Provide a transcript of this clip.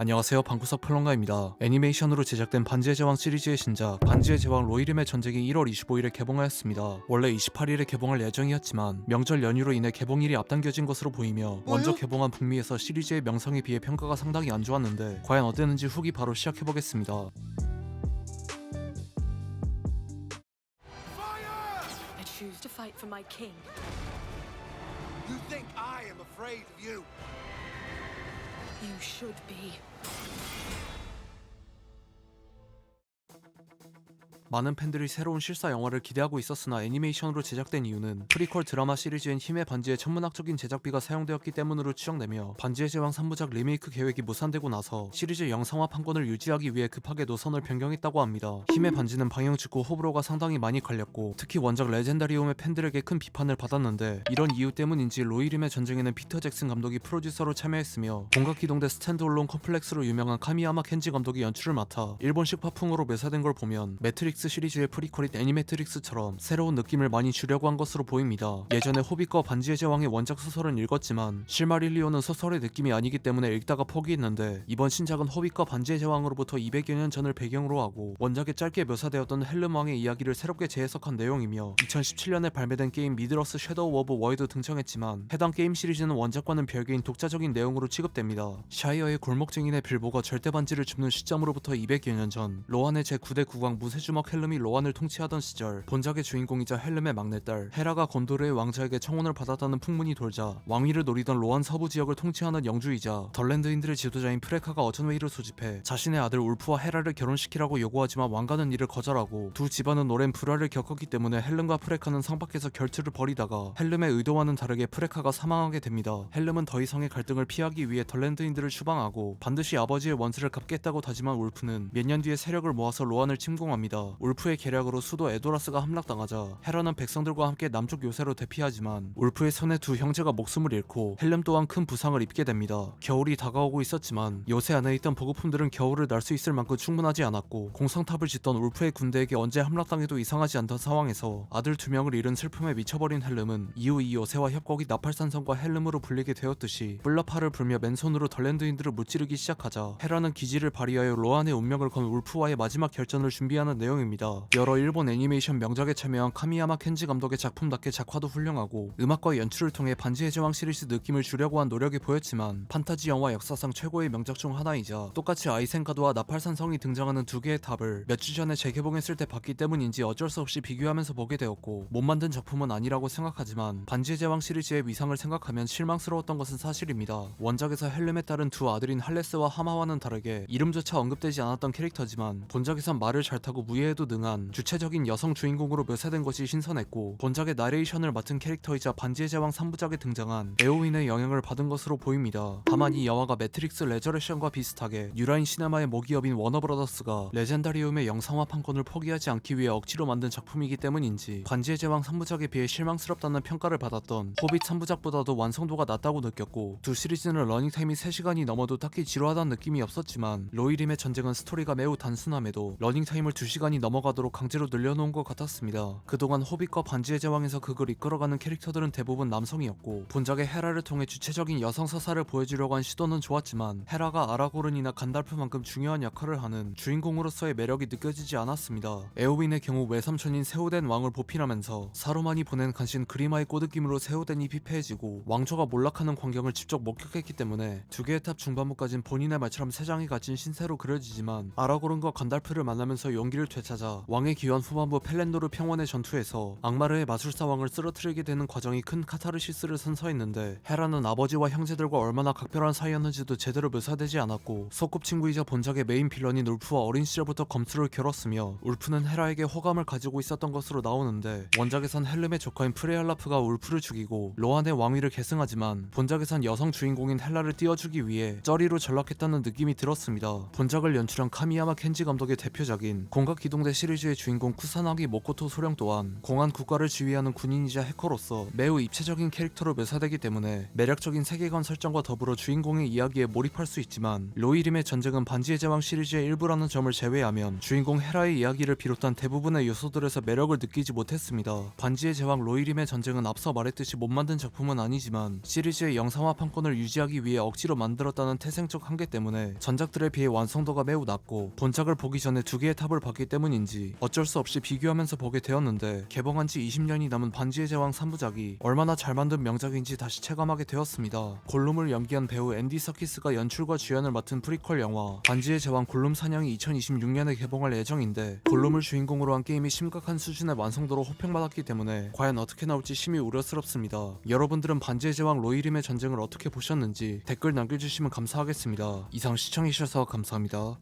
안녕하세요 방구석 평론가입니다. 애니메이션으로 제작된 반지의 제왕 시리즈의 신작 반지의 제왕 로이름의 전쟁이 1월 25일에 개봉하였습니다. 원래 28일에 개봉할 예정이었지만 명절 연휴로 인해 개봉일이 앞당겨진 것으로 보이며 먼저 개봉한 북미에서 시리즈의 명성에 비해 평가가 상당히 안 좋았는데 과연 어땠는지 후기 바로 시작해보겠습니다. You should be. 많은 팬들이 새로운 실사 영화를 기대하고 있었으나 애니메이션으로 제작된 이유는 프리퀄 드라마 시리즈인 힘의 반지의 천문학적인 제작비가 사용되었기 때문으로 추정되며 반지의 제왕 3부작 리메이크 계획이 무산되고 나서 시리즈 영상화 판권을 유지하기 위해 급하게 노선을 변경했다고 합니다. 힘의 반지는 방영 직후 호불호가 상당히 많이 갈렸고 특히 원작 레전다리움의 팬들에게 큰 비판을 받았는데 이런 이유 때문인지 로이림의 전쟁에는 피터 잭슨 감독이 프로듀서로 참여했으며 공각기동대 스탠드얼론 컴플렉스로 유명한 카미야마 켄지 감독이 연출을 맡아 일본식 파풍으로 묘사된 걸 보면 매트릭스 시리즈의 프리퀄인 애니매트릭스처럼 새로운 느낌을 많이 주려고 한 것으로 보입니다. 예전에 호빗과 반지의 제왕의 원작 소설은 읽었지만 실마릴리오는 소설의 느낌이 아니기 때문에 읽다가 포기했는데 이번 신작은 호빗과 반지의 제왕으로부터 200여 년 전을 배경으로 하고 원작에 짧게 묘사되었던 헬름 왕의 이야기를 새롭게 재해석한 내용이며 2017년에 발매된 게임 미드러스 섀도우 오브 워이도 등장했지만 해당 게임 시리즈는 원작과는 별개인 독자적인 내용으로 취급됩니다. 샤이어의 골목증인의 빌보가 절대 반지를 줍는 시점으로부터 200여 년 전 로안의 제9대 국왕 무쇠주먹 헬름이 로안을 통치하던 시절 본작의 주인공이자 헬름의 막내딸 헤라가 곤도르의 왕자에게 청혼을 받았다는 풍문이 돌자 왕위를 노리던 로안 서부 지역을 통치하는 영주이자 덜랜드인들의 지도자인 프레카가 어전웨이를 소집해 자신의 아들 울프와 헤라를 결혼시키라고 요구하지만 왕가는 이를 거절하고 두 집안은 오랜 불화를 겪었기 때문에 헬름과 프레카는 상밖에서 결투를 벌이다가 헬름의 의도와는 다르게 프레카가 사망하게 됩니다. 헬름은 더 이상의 갈등을 피하기 위해 덜랜드인들을 추방하고 반드시 아버지의 원수를 갚겠다고 다짐한 울프는 몇 년 뒤에 세력을 모아서 로안을 침공합니다. 울프의 계략으로 수도 에도라스가 함락당하자 헤라는 백성들과 함께 남쪽 요새로 대피하지만 울프의 손에 두 형제가 목숨을 잃고 헬름 또한 큰 부상을 입게 됩니다. 겨울이 다가오고 있었지만 요새 안에 있던 보급품들은 겨울을 날 수 있을 만큼 충분하지 않았고 공성탑을 짓던 울프의 군대에게 언제 함락당해도 이상하지 않던 상황에서 아들 두 명을 잃은 슬픔에 미쳐버린 헬름은 이후 이 요새와 협곡이 나팔산성과 헬름으로 불리게 되었듯이 뿔라파를 불며 맨손으로 덜랜드인들을 무찌르기 시작하자 헤라는 기지를 발휘하여 로안의 운명을 건 울프와의 마지막 결전을 준비하는 내용 입니다. 여러 일본 애니메이션 명작에 참여한 카미야마 켄지 감독의 작품답게 작화도 훌륭하고 음악과 연출을 통해 반지의 제왕 시리즈 느낌을 주려고 한 노력이 보였지만 판타지 영화 역사상 최고의 명작 중 하나이자 똑같이 아이센카드와 나팔산성이 등장하는 두 개의 탑을 몇 주 전에 재개봉했을 때 봤기 때문인지 어쩔 수 없이 비교하면서 보게 되었고 못 만든 작품은 아니라고 생각하지만 반지의 제왕 시리즈의 위상을 생각하면 실망스러웠던 것은 사실입니다. 원작에서 헬름에 따른 두 아들인 할레스와 하마와는 다르게 이름조차 언급되지 않았던 캐릭터지만 본작에선 말을 잘 타고 무예에도 능한 주체적인 여성 주인공으로 묘사된 것이 신선했고 본작의 나레이션을 맡은 캐릭터이자 반지의 제왕 3부작에 등장한 에오인의 영향을 받은 것으로 보입니다. 다만 이 영화가 매트릭스 레저레션과 비슷하게 뉴라인 시네마의 모기업인 워너브라더스가 레전다리움의 영상화 판권을 포기하지 않기 위해 억지로 만든 작품이기 때문인지 반지의 제왕 3부작에 비해 실망스럽다는 평가를 받았던 호빗 3부작보다도 완성도가 낮다고 느꼈고 두 시리즈는 러닝타임이 3시간이 넘어도 딱히 지루하다는 느낌이 없었지만 로이림의 전쟁은 스토리가 매우 단순함에도 러닝타임을 2시간이 넘어가도록 강제로 늘려놓은 것 같았습니다. 그동안 호빗과 반지의 제왕에서 그걸 이끌어가는 캐릭터들은 대부분 남성이었고 본작의 헤라를 통해 주체적인 여성 서사를 보여주려고 한 시도는 좋았지만 헤라가 아라고른이나 간달프만큼 중요한 역할을 하는 주인공으로서의 매력이 느껴지지 않았습니다. 에오윈의 경우 외삼촌인 세우덴 왕을 보필하면서 사로만이 보낸 간신 그리마의 꼬드김으로 세우덴이 피폐해지고 왕조가 몰락하는 광경을 직접 목격했기 때문에 두 개의 탑 중반부까진 본인의 말처럼 세 장이 갇힌 신세로 그려지지만 아라고른과 간달프를 만나면서 용기를 되찾 아 왕의 기원 후반부 펠렌도르 평원의 전투에서 악마르의 마술사 왕을 쓰러뜨리게 되는 과정이 큰 카타르시스를 선사했는데 헤라는 아버지와 형제들과 얼마나 각별한 사이였는지도 제대로 묘사되지 않았고 소꿉친구이자 본작의 메인 빌런인 울프와 어린 시절부터 검수를 겨뤘으며 울프는 헤라에게 호감을 가지고 있었던 것으로 나오는데 원작에선 헬름의 조카인 프레알라프가 울프를 죽이고 로안의 왕위를 계승하지만 본작에선 여성 주인공인 헬라를 띄워주기 위해 쩌리로 전락했다는 느낌이 들었습니다. 본작을 연출한 카미야마 켄지 감독의 대표작인 공각 기동 완성된 시리즈의 주인공 쿠사나기 모코토 소령 또한 공안 국가를 지휘하는 군인이자 해커로서 매우 입체적인 캐릭터로 묘사되기 때문에 매력적인 세계관 설정과 더불어 주인공의 이야기에 몰입할 수 있지만 로이림의 전쟁은 반지의 제왕 시리즈의 일부라는 점을 제외하면 주인공 헤라의 이야기를 비롯한 대부분의 요소들에서 매력을 느끼지 못했습니다. 반지의 제왕 로이림의 전쟁은 앞서 말했듯이 못 만든 작품은 아니지만 시리즈의 영상화 판권을 유지하기 위해 억지로 만들었다는 태생적 한계 때문에 전작들에 비해 완성도가 매우 낮고 본작을 보기 전에 두 개의 탑을 봤기 때문인지 어쩔 수 없이 비교하면서 보게 되었는데 개봉한 지 20년이 남은 반지의 제왕 3부작이 얼마나 잘 만든 명작인지 다시 체감하게 되었습니다. 골룸을 연기한 배우 앤디 서키스가 연출과 주연을 맡은 프리퀄 영화 반지의 제왕 골룸 사냥이 2026년에 개봉할 예정인데 골룸을 주인공으로 한 게임이 심각한 수준의 완성도로 호평받았기 때문에 과연 어떻게 나올지 심히 우려스럽습니다. 여러분들은 반지의 제왕 로이림의 전쟁을 어떻게 보셨는지 댓글 남겨주시면 감사하겠습니다. 이상 시청해주셔서 감사합니다.